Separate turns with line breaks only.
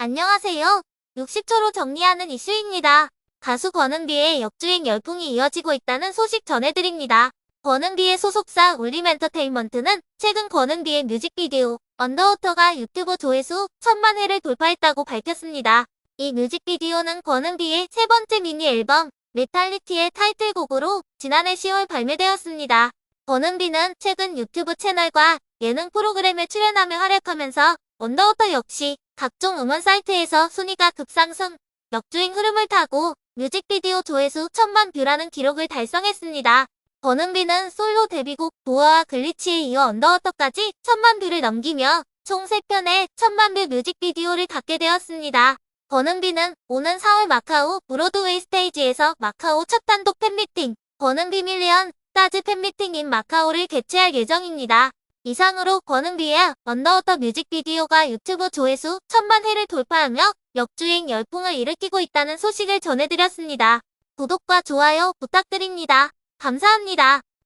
안녕하세요. 60초로 정리하는 이슈입니다. 가수 권은비의 역주행 열풍이 이어지고 있다는 소식 전해드립니다. 권은비의 소속사 울림엔터테인먼트는 최근 권은비의 뮤직비디오 언더워터가 유튜브 조회수 천만 회를 돌파했다고 밝혔습니다. 이 뮤직비디오는 권은비의 세 번째 미니 앨범 메탈리티의 타이틀곡으로 지난해 10월 발매되었습니다. 권은비는 최근 유튜브 채널과 예능 프로그램에 출연하며 활약하면서 언더워터 역시 각종 음원 사이트에서 순위가 급상승, 역주행 흐름을 타고 뮤직비디오 조회수 천만 뷰라는 기록을 달성했습니다. 권은비는 솔로 데뷔곡 도어와 글리치에 이어 언더워터까지 천만 뷰를 넘기며 총 3편의 천만 뷰 뮤직비디오를 갖게 되었습니다. 권은비는 오는 4월 마카오 브로드웨이 스테이지에서 마카오 첫 단독 팬미팅, 권은비 밀리언 스타즈 팬미팅인 마카오를 개최할 예정입니다. 이상으로 권은비의 언더워터 뮤직비디오가 유튜브 조회수 천만 회를 돌파하며 역주행 열풍을 일으키고 있다는 소식을 전해드렸습니다. 구독과 좋아요 부탁드립니다. 감사합니다.